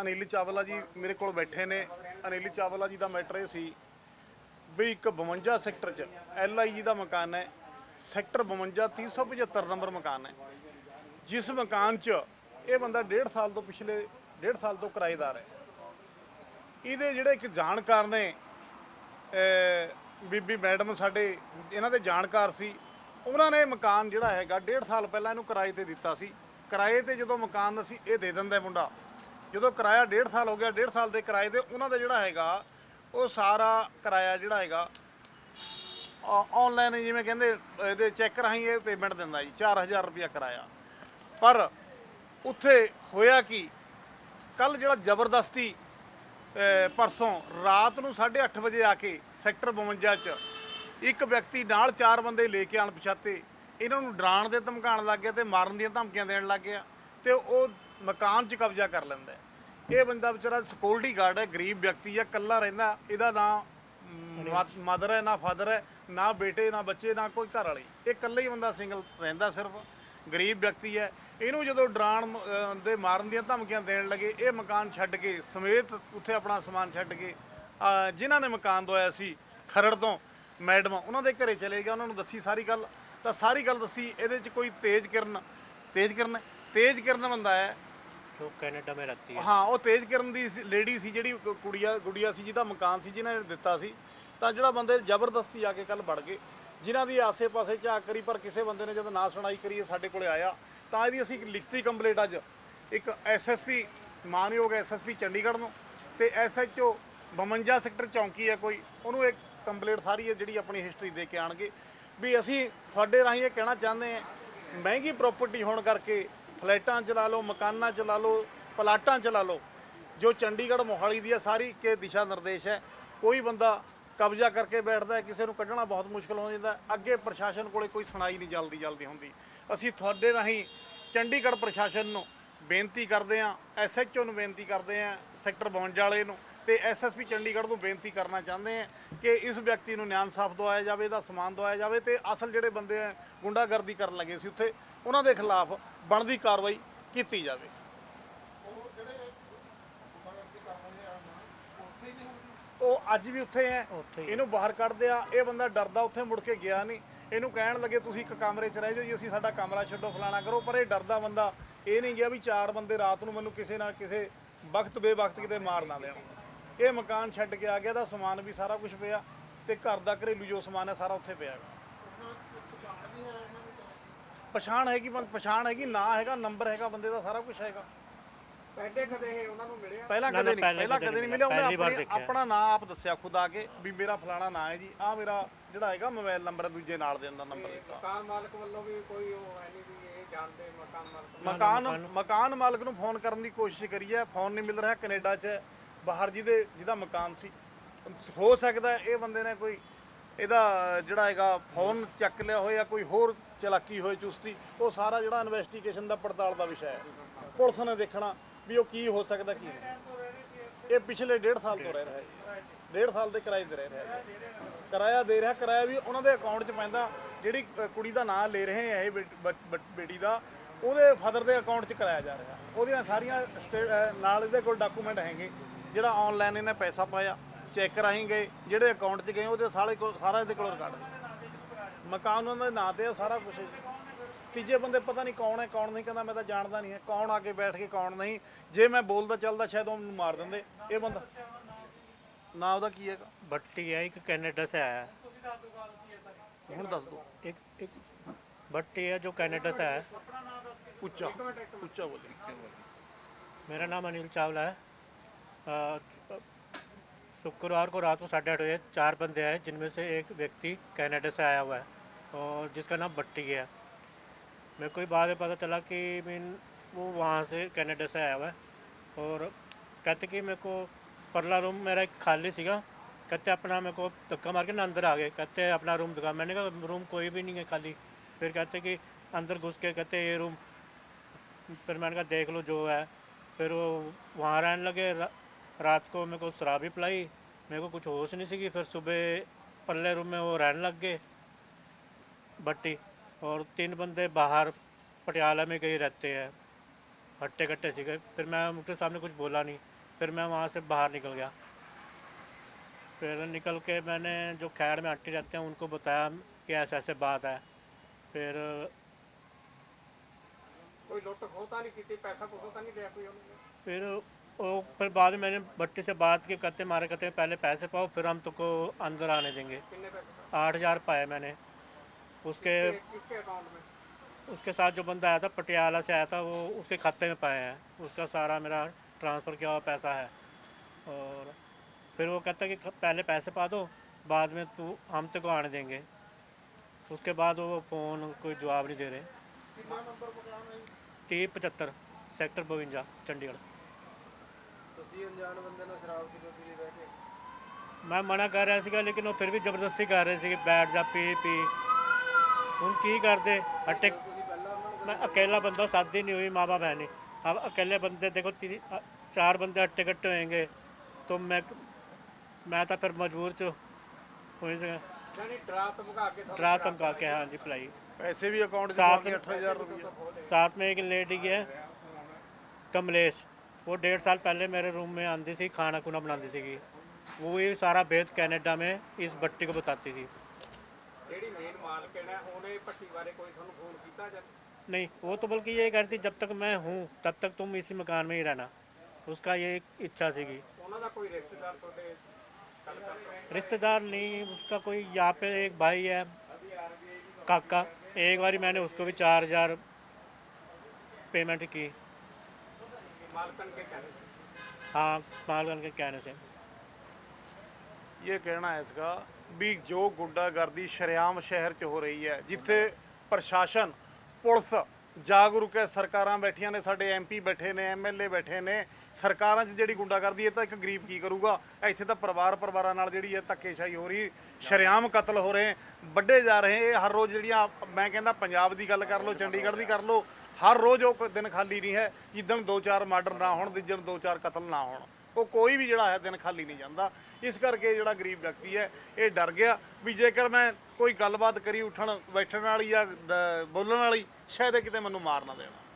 ਅਨਿਲ ਚਾਵਲਾ ਜੀ ਮੇਰੇ ਕੋਲ ਬੈਠੇ ਨੇ। ਅਨਿਲ ਚਾਵਲਾ ਜੀ ਦਾ ਮੈਟਰ ਇਹ ਸੀ ਵੀ ਇੱਕ 52 ਸੈਕਟਰ 'ਚ ਐਲਆਈਜੀ ਦਾ ਮਕਾਨ ਹੈ। ਸੈਕਟਰ 52 375 ਨੰਬਰ ਮਕਾਨ ਹੈ। ਜਿਸ ਮਕਾਨ 'ਚ ਇਹ ਬੰਦਾ 1.5 ਸਾਲ ਤੋਂ ਪਿਛਲੇ 1.5 ਸਾਲ ਤੋਂ ਕਿਰਾਏਦਾਰ ਹੈ। ਇਹਦੇ ਜਿਹੜੇ ਇੱਕ ਜਾਣਕਾਰ ਨੇ ਬੀਬੀ ਮੈਡਮ ਸਾਡੇ, ਇਹਨਾਂ ਦੇ ਜਾਣਕਾਰ ਸੀ। ਉਹਨਾਂ ਨੇ ਮਕਾਨ ਜਿਹੜਾ ਹੈਗਾ 1.5 ਸਾਲ ਪਹਿਲਾਂ ਇਹਨੂੰ ਕਿਰਾਏ ਤੇ ਦਿੱਤਾ ਸੀ। ਕਿਰਾਏ ਤੇ ਜਦੋਂ ਮਕਾਨ ਅਸੀਂ ਇਹ ਦੇ ਦਿੰਦਾ ਮੁੰਡਾ ਜਦੋਂ ਕਿਰਾਇਆ 1.5 ਸਾਲ ਹੋ ਗਿਆ 1.5 ਸਾਲ ਦੇ ਕਿਰਾਏ ਤੇ ਉਹਨਾਂ ਦਾ ਜਿਹੜਾ ਹੈਗਾ, ਉਹ ਸਾਰਾ ਕਿਰਾਇਆ ਜਿਹੜਾ ਹੈਗਾ ਆਨਲਾਈਨ ਜਿਵੇਂ ਕਹਿੰਦੇ, ਇਹਦੇ ਚੈੱਕ ਰਾਹੀਂ ਇਹ ਪੇਮੈਂਟ ਦਿੰਦਾ ਜੀ 4000 ਰੁਪਇਆ ਕਿਰਾਇਆ। ਪਰ ਉੱਥੇ ਹੋਇਆ ਕਿ ਕੱਲ ਜਿਹੜਾ ਜ਼ਬਰਦਸਤੀ ਪਰਸੋਂ ਰਾਤ ਨੂੰ 8:30 ਵਜੇ ਆ ਕੇ ਸੈਕਟਰ 52 ਚ ਇੱਕ ਵਿਅਕਤੀ ਨਾਲ ਚਾਰ ਬੰਦੇ ਲੈ ਕੇ ਅਣਪਛਾਤੇ, ਇਹਨਾਂ ਨੂੰ ਡਰਾਉਣ ਦੇ ਧਮਕਾਉਣ ਲੱਗ ਗਿਆ ਤੇ ਮਾਰਨ ਦੀਆਂ ਧਮਕੀਆਂ ਦੇਣ ਲੱਗ ਗਿਆ ਤੇ ਉਹ ਮਕਾਨ 'ਚ ਕਬਜ਼ਾ ਕਰ ਲੈਂਦਾ ਹੈ। ਇਹ ਬੰਦਾ ਵਿਚਾਰਾ ਸਿਕਿਉਰਿਟੀ ਗਾਰਡ ਹੈ ਗਰੀਬ ਵਿਅਕਤੀ ਹੈ ਇਕੱਲਾ ਰਹਿੰਦਾ ਇਹਦਾ ਨਾਂ ਮਦਰ ਹੈ ਨਾ ਫਾਦਰ ਹੈ ਨਾ ਬੇਟੇ ਨਾ ਬੱਚੇ ਨਾ ਕੋਈ ਘਰ ਵਾਲੀ। ਇਹ ਇਕੱਲਾ ਹੀ ਬੰਦਾ ਸਿੰਗਲ ਰਹਿੰਦਾ ਸਿਰਫ ਗਰੀਬ ਵਿਅਕਤੀ ਹੈ। ਇਹਨੂੰ ਜਦੋਂ ਡਰਾਉਣ ਅਹ, ਦੇ ਮਾਰਨ ਦੀਆਂ ਧਮਕੀਆਂ ਦੇਣ ਲੱਗੇ ਇਹ ਮਕਾਨ ਛੱਡ ਕੇ ਸਮੇਤ ਉੱਥੇ ਆਪਣਾ ਸਮਾਨ ਛੱਡ ਕੇ ਅਹ, ਜਿਨ੍ਹਾਂ ਨੇ ਮਕਾਨ ਦਵਾਇਆ ਸੀ ਖਰੜ ਤੋਂ ਮੈਡਮ ਉਹਨਾਂ ਦੇ ਘਰੇ ਚਲੇ ਗਿਆ ਉਹਨਾਂ ਨੂੰ ਦੱਸੀ ਸਾਰੀ ਗੱਲ। ਤਾਂ ਸਾਰੀ ਗੱਲ ਦੱਸੀ ਇਹਦੇ 'ਚ ਕੋਈ ਤੇਜ ਕਿਰਨ ਤੇਜ ਕਿਰਨ ਤੇਜ ਕਿਰਨ ਬੰਦਾ ਹੈ। जो कनाडा में रहती है ਹਾਂ ਉਹ ਤੇਜ ਕਿਰਨ ਦੀ ਲੇਡੀ ਸੀ ਜਿਹੜੀ ਕੁ- ਕੁੜੀਆ ਗੁੜੀਆ ਸੀ ਜਿਹਦਾ ਮਕਾਨ ਸੀ ਜਿਹਨੇ ਦਿੱਤਾ ਸੀ ਤਾਂ ਜਿਹੜਾ ਬੰਦੇ ਜ਼ਬਰਦਸਤੀ ਆ ਕੇ ਕੱਲ ਵੜ ਗਏ ਜਿਨ੍ਹਾਂ ਦੀ ਆਸੇ-ਪਾਸੇ ਝਾਕ ਕਰੀ ਪਰ ਕਿਸੇ ਬੰਦੇ ਨੇ ਜਦੋਂ ਨਾ ਸੁਣਾਈ ਕਰੀ ਇਹ ਸਾਡੇ ਕੋਲੇ ਆਇਆ ਤਾਂ ਇਹਦੀ ਅਸੀਂ ਇੱਕ ਲਿਖਤੀ ਕੰਪਲੇਂਟ ਅੱਜ ਇੱਕ ਐਸਐਸਪੀ ਮਾਨਯੋਗ ਐਸਐਸਪੀ ਚੰਡੀਗੜ੍ਹ ਨੂੰ ਤੇ ਐਸਐਚਓ 52 ਸੈਕਟਰ ਚੌਂਕੀ ਹੈ ਕੋਈ ਉਹਨੂੰ ਇੱਕ ਕੰਪਲੇਂਟ ਸਾਰੀ ਹੈ ਜਿਹੜੀ ਆਪਣੀ ਹਿਸਟਰੀ ਦੇ ਕੇ ਆਣਗੇ ਵੀ ਅਸੀਂ ਤੁਹਾਡੇ ਰਾਹੀਂ ਇਹ ਕਹਿਣਾ ਚਾਹੁੰਦੇ ਹਾਂ ਮਹਿੰਗੀ ਪ੍ਰਾਪਰਟੀ ਹੋਣ ਕਰਕੇ ਫਲੈਟਾਂ ਚ ਲਾ ਲਓ, ਮਕਾਨਾਂ ਚ ਲਾ ਲਓ, ਪਲਾਟਾਂ ਚ ਲਾ ਲਓ। ਜੋ ਚੰਡੀਗੜ੍ਹ ਮੋਹਾਲੀ ਦੀ ਹੈ ਸਾਰੀ ਕੇ ਦਿਸ਼ਾ ਨਿਰਦੇਸ਼ ਹੈ। ਕੋਈ ਬੰਦਾ ਕਬਜ਼ਾ ਕਰਕੇ ਬੈਠਦਾ ਕਿਸੇ ਨੂੰ ਕੱਢਣਾ ਬਹੁਤ ਮੁਸ਼ਕਲ ਹੋ ਜਾਂਦਾ ਅੱਗੇ ਪ੍ਰਸ਼ਾਸਨ ਕੋਲੇ ਕੋਈ ਸੁਣਾਈ ਨਹੀਂ ਜਲਦੀ ਜਲਦੀ ਹੁੰਦੀ। ਅਸੀਂ ਤੁਹਾਡੇ ਰਾਹੀਂ ਚੰਡੀਗੜ੍ਹ ਪ੍ਰਸ਼ਾਸਨ ਨੂੰ ਬੇਨਤੀ ਕਰਦੇ ਹਾਂ ਐਸਐਚਓ ਨੂੰ ਬੇਨਤੀ ਕਰਦੇ ਹਾਂ, ਸੈਕਟਰ 52 ਵਾਲੇ ਨੂੰ। ਤੇ ਐਸਐਸਪੀ ਚੰਡੀਗੜ੍ਹ ਨੂੰ ਬੇਨਤੀ ਕਰਨਾ ਚਾਹੁੰਦੇ ਹਾਂ ਕਿ ਇਸ ਵਿਅਕਤੀ ਨੂੰ ਨਿਆਂ ਇਨਸਾਫ ਦਵਾਇਆ ਜਾਵੇ ਇਹਦਾ ਸਮਾਨ ਦਵਾਇਆ ਜਾਵੇ ਤੇ ਅਸਲ ਜਿਹੜੇ ਬੰਦੇ ਆ ਗੁੰਡਾਗਰਦੀ ਕਰਨ ਲੱਗੇ ਸੀ ਉੱਥੇ ਉਹਨਾਂ ਦੇ ਖਿਲਾਫ ਬਣਦੀ ਕਾਰਵਾਈ ਕੀਤੀ ਜਾਵੇ। ਉਹ ਅੱਜ ਵੀ ਉੱਥੇ ਹੈ। ਇਹਨੂੰ ਬਾਹਰ ਕੱਢਦੇ ਆ ਇਹ ਬੰਦਾ ਡਰਦਾ ਉੱਥੇ ਮੁੜ ਕੇ ਗਿਆ ਨਹੀਂ। ਇਹਨੂੰ ਕਹਿਣ ਲੱਗੇ ਤੁਸੀਂ ਇੱਕ ਕਮਰੇ 'ਚ ਰਹਿ ਜਾਓ ਜੀ ਅਸੀਂ ਸਾਡਾ ਕਮਰਾ ਛੱਡੋ ਫਲਾਣਾ ਕਰੋ। ਪਰ ਇਹ ਡਰਦਾ ਬੰਦਾ ਇਹ ਨਹੀਂ ਗਿਆ ਵੀ ਚਾਰ ਬੰਦੇ ਰਾਤ ਨੂੰ ਮੈਨੂੰ ਕਿਸੇ ਨਾ ਕਿਸੇ ਵਕਤ ਬੇਵਕਤ ਕਿਤੇ ਮਾਰ ਨਾ ਦੇਣ। ਇਹ ਮਕਾਨ ਛੱਡ ਕੇ ਆ ਗਿਆ ਦਾ ਸਮਾਨ ਵੀ ਸਾਰਾ ਕੁਝ ਪਿਆ ਤੇ ਘਰ ਦਾ ਘਰੇਲੂ ਜੋ ਸਮਾਨ ਹੈ ਸਾਰਾ ਉੱਥੇ ਪਿਆ ਹੈਗਾ। ਪਛਾਣ ਹੈਗੀ ਬੰ- ਪਛਾਣ ਹੈਗੀ ਨਾਂ ਹੈਗਾ ਨੰਬਰ ਹੈਗਾ ਬੰਦੇ ਦਾ ਸਾਰਾ ਕੁਝ ਹੈਗਾ। ਪਹਿਲੇ ਕਦੇ ਇਹ ਉਹਨਾਂ ਨੂੰ ਮਿਲਿਆ? ਪਹਿਲਾਂ ਕਦੇ ਨਹੀਂ ਪਹਿਲੇ ਕਦੇ ਨਹੀਂ ਮਿਲਿਆ। ਉਹਨੇ ਆਪਣੀ ਦੇਖਿਆ। ਆਪਣਾ ਨਾਂ ਆਪ ਦੱਸਿਆ ਖੁਦ ਆ ਕੇ ਵੀ ਮੇਰਾ ਫਲਾਣਾ ਨਾਂ ਹੈ ਜੀ ਆ ਮੇਰਾ ਜਿਹੜਾ ਹੈਗਾ ਮੋਬਾਈਲ ਨੰਬਰ ਦੂਜੇ ਨਾਲ ਦੇ ਅੰਦਰ ਨੰਬਰ ਦਿੱਤਾ। ਮਕਾਨ ਮਾਲਕ ਵੱਲੋਂ ਵੀ ਕੋਈ ਉਹ ਹੈ ਨਹੀਂ ਵੀ ਇਹ ਜਾਣਦੇ ਮਕਾਨ ਮਾਲਕ। ਮਕਾਨ ਮਕਾਨ ਮਾਲਕ ਨੂੰ ਫੋਨ ਕਰਨ ਦੀ ਕੋਸ਼ਿਸ਼ ਕਰੀ ਹੈ ਫੋਨ ਨਹੀਂ ਮਿਲ ਰਿਹਾ ਕੈਨੇਡਾ 'ਚ ਹੈ, ਬਾਹਰ ਜਿਹਦੇ ਜਿਹਦਾ ਮਕਾਨ ਸੀ, ਹੋ ਸਕਦਾ ਇਹ ਬੰਦੇ ਨੇ ਕੋਈ ਇਹਦਾ ਜਿਹੜਾ ਹੈਗਾ ਫੋਨ ਚੱਕ ਲਿਆ ਹੋਇਆ ਕੋਈ ਹੋਰ ਚਲਾਕੀ ਹੋਏ ਚੁਸਤੀ, ਉਹ ਸਾਰਾ ਜਿਹੜਾ ਇਨਵੈਸਟੀਗੇਸ਼ਨ ਦਾ ਪੜਤਾਲ ਦਾ ਵਿਸ਼ਾ ਹੈ। ਪੁਲਿਸ ਨੇ ਦੇਖਣਾ ਵੀ ਉਹ ਕੀ ਹੋ ਸਕਦਾ, ਕੀ ਨਹੀਂ। ਇਹ ਪਿਛਲੇ 1.5 ਸਾਲ ਤੋਂ ਰਹਿ ਰਿਹਾ ਹੈ। ਡੇਢ ਸਾਲ ਦੇ ਕਿਰਾਏ ਤੇ ਰਹਿ ਰਿਹਾ ਹੈ। ਕਿਰਾਇਆ ਦੇ ਰਿਹਾ, ਕਿਰਾਇਆ ਵੀ ਉਹਨਾਂ ਦੇ ਅਕਾਊਂਟ 'ਚ ਪੈਂਦਾ, ਜਿਹੜੀ ਕੁੜੀ ਦਾ ਨਾਂ ਲੈ ਰਹੇ ਆ ਇਹ ਬੇ- ਬ- ਬੇਟੀ ਦਾ, ਉਹਦੇ ਫਾਦਰ ਦੇ ਅਕਾਊਂਟ 'ਚ ਕਰਾਇਆ ਜਾ ਰਿਹਾ। ਉਹਦੀਆਂ ਸਾਰੀਆਂ ਸਟੇ- ਨਾਲ ਇਹਦੇ ਕੋਲ ਡਾਕੂਮੈਂਟ ਹੈਗੇ। ਜਿਹੜਾ ਆਨਲਾਈਨ ਇਹਨੇ ਪੈਸਾ ਪਾਇਆ ਚੈੱਕ ਰਾਹੀਂ ਗਏ ਜਿਹੜੇ ਅਕਾਊਂਟ 'ਚ ਗਏ ਉਹਦੇ ਸਾਰੇ ਕੋਲ ਸਾਰਾ ਇਹਦੇ ਕੋਲ ਰਿਕਾਰਡ ਮਕਾਨ ਉਹਨਾਂ ਦੇ ਨਾਂ ਤੇ ਉਹ ਸਾਰਾ ਕੁਝ ਤੀਜੇ ਬੰਦੇ ਪਤਾ ਨਹੀਂ ਕੌਣ ਹੈ ਕੌਣ ਨਹੀਂ ਕਹਿੰਦਾ ਮੈਂ ਤਾਂ ਜਾਣਦਾ ਨਹੀਂ ਹੈ ਕੌਣ ਆ ਕੇ ਬੈਠ ਕੇ ਕੌਣ ਨਹੀਂ। ਜੇ ਮੈਂ ਬੋਲਦਾ ਚੱਲਦਾ ਸ਼ਾਇਦ ਉਹਨੂੰ ਮਾਰ ਦਿੰਦੇ। ਇਹ ਬੰਦਾ। ਨਾ ਉਹਦਾ ਕੀ ਹੈਗਾ? ਬੱਟੀ ਹੈ ਇੱਕ ਕੈਨੇਡਾ ਸੇ ਆਇਆ। ਹੁਣ ਦੱਸ ਦੋ ਇੱਕ ਇੱਕ ਬੱਟੀ ਹੈ ਜੋ ਕੈਨੇਡਾ ਸੇ ਆਇਆ। ਉੱਚਾ ਉੱਚਾ ਬੋਲੇ। ਮੇਰਾ ਨਾਮ ਅਨਿਲ ਚਾਵਲਾ ਹੈ। शुक्रवार को रात को साढ़े आठ बजे चार बंदे आए, जिनमें से एक व्यक्ति कनाडा से आया हुआ है और जिसका नाम भट्टी है। मेरे को बाद में पता चला कि मीन वो वहाँ से कनाडा से आया हुआ है और कहते कि मेरे को परला रूम मेरा एक खाली सीगा। कहते अपना मेरे को धक्का मार के ना अंदर आ गए। कहते अपना रूम दिखा। मैंने कहा रूम कोई भी नहीं है खाली। फिर कहते कि अंदर घुस के कहते, ये रूम फिर मैंने कहा, देख लो जो है। फिर वो वहाँ रहने लगे। रात को मेरे को शराब ही पिलाई मेरे को कुछ होश नहीं सी फिर सुबह पल्ले रूम में वो रहने लग गए। बट्टी और तीन बंदे बाहर पटियाला में कहीं रहते हैं। हट्टे कट्टे सी फिर मैं उनके सामने कुछ बोला नहीं फिर मैं वहाँ से बाहर निकल गया। फिर निकल के मैंने जो खैर में आंटी रहते हैं उनको बताया कि ऐसे ऐसे बात है। फिर कोई होता नहीं किसी पैसा कुछ होता तो नहीं कोई फिर वो फिर बाद में मैंने भट्टी से बात की कहते मारे कहते पहले पैसे पाओ फिर हम तुमको अंदर आने देंगे। आठ हज़ार पाए मैंने। उसके उसके साथ जो बंदा आया था पटियाला से आया था वो उसके खाते में पाए हैं। उसका सारा मेरा ट्रांसफ़र किया हुआ पैसा है। और फिर वो कहता कि पहले पैसे पा दो बाद में तू हम तक को आने देंगे। उसके बाद वो फ़ोन कोई जवाब नहीं दे रहे। तीह पचहत्तर सेक्टर बवंजा चंडीगढ़। ਤੁਸੀਂ ਅਣਜਾਣ ਬੰਦੇ ਨਾਲ ਸ਼ਰਾਬ ਕਿਲੋ ਪੀ ਲਈ ਬਹਿ ਕੇ ਮੈਂ ਮਨਾ ਕਰ ਰਿਹਾ ਸੀਗਾ ਲੇਕਿਨ ਉਹ ਫਿਰ ਵੀ ਜ਼ਬਰਦਸਤੀ ਕਰ ਰਹੇ ਸੀ ਕਿ ਬੈਠ ਜਾ ਪੀ ਪੀ ਹੁਣ ਕੀ ਕਰਦੇ ਹੱਟੇ ਮੈਂ अकेला बंदा शादी नहीं हुई माँ बाप है नहीं अब अकेले बंदे देखो तीन अ, चार बंदे हट्टे कट्टे होंगे तो मैं मैं तो फिर मजबूर च हुई से ਯਾਨੀ ਡਰਾ ਧਮਕਾ ਕੇ ਤੁਹਾਨੂੰ डरा धमका के हाँ जी पिलाई ਪੈਸੇ ਵੀ ਅਕਾਊਂਟ 'ਚ साथ ਪਾ ਕੇ 8000 ਰੁਪਏ साथ में एक लेडी है कमलेश वो डेढ़ साल पहले मेरे रूम में आती थी खाना खुना बनाती थी वो ये सारा भेद कैनेडा में इस भट्टी को बताती थी। नहीं वो तो बल्कि ये कहती जब तक मैं हूँ तब तक तुम इसी मकान में ही रहना। उसका ये इच्छा सी रिश्तेदार नहीं उसका कोई यहाँ पे एक भाई है काका। एक बारी मैंने उसको भी चार हज़ार पेमेंट की। मालकन के कहने हाँ मालगन के कहने से ये कहना है इसका भी ਸ਼ਹਿਰ 'ਚ ਹੋ ਰਹੀ ਹੈ ਜਿੱਥੇ ਪ੍ਰਸ਼ਾਸਨ ਪੁਲਿਸ ਜਾਗਰੂਕ ਹੈ ਸਰਕਾਰਾਂ ਬੈਠੀਆਂ ਨੇ ਸਾਡੇ ਐਮਪੀ ਬੈਠੇ ਨੇ ਐਮਐਲਏ ਬੈਠੇ ਨੇ ਸਰਕਾਰਾਂ 'ਚ ਜਿਹੜੀ ਗੁੰਡਾਗਰਦੀ ਇਹ ਤਾਂ ਇੱਕ ਗਰੀਬ ਕੀ ਕਰੂਗਾ? ਇੱਥੇ ਤਾਂ ਪਰਿਵਾਰ ਪਰਿਵਾਰਾਂ ਨਾਲ ਜਿਹੜੀ ਹੈ ਧੱਕੇਸ਼ਾਹੀ ਹੋ ਰਹੀ ਸ਼ਰੇਆਮ ਕਤਲ ਹੋ ਰਹੇ ਵੱਡੇ ਜਾ ਰਹੇ ਇਹ ਹਰ ਰੋਜ਼ ਜਿਹੜੀਆਂ ਮੈਂ ਕਹਿੰਦਾ ਪੰਜਾਬ ਦੀ ਗੱਲ ਕਰ ਲਓ ਚੰਡੀਗੜ੍ਹ ਦੀ ਕਰ ਲਓ ਹਰ ਰੋਜ਼ ਉਹ ਕੋਈ ਦਿਨ ਖਾਲੀ ਨਹੀਂ ਹੈ, ਜਿੱਦਣ ਦੋ ਚਾਰ ਮਰਡਰ ਨਾ ਹੋਣ, ਜਿੱਦਣ ਦੋ ਚਾਰ ਕਤਲ ਨਾ ਹੋਣ। ਉਹ ਕੋਈ ਵੀ ਜਿਹੜਾ ਹੈ ਦਿਨ ਖਾਲੀ ਨਹੀਂ ਜਾਂਦਾ। ਇਸ ਕਰਕੇ ਜਿਹੜਾ ਗਰੀਬ ਵਿਅਕਤੀ ਹੈ, ਇਹ ਡਰ ਗਿਆ ਵੀ ਜੇਕਰ ਮੈਂ ਕੋਈ ਗੱਲਬਾਤ ਕਰੀ ਉੱਠਣ, ਬੈਠਣ ਵਾਲੀ ਜਾਂ ਬੋਲਣ ਵਾਲੀ, ਸ਼ਾਇਦ ਇਹ ਕਿਤੇ ਮੈਨੂੰ ਮਾਰ ਨਾ ਦੇਣਾ।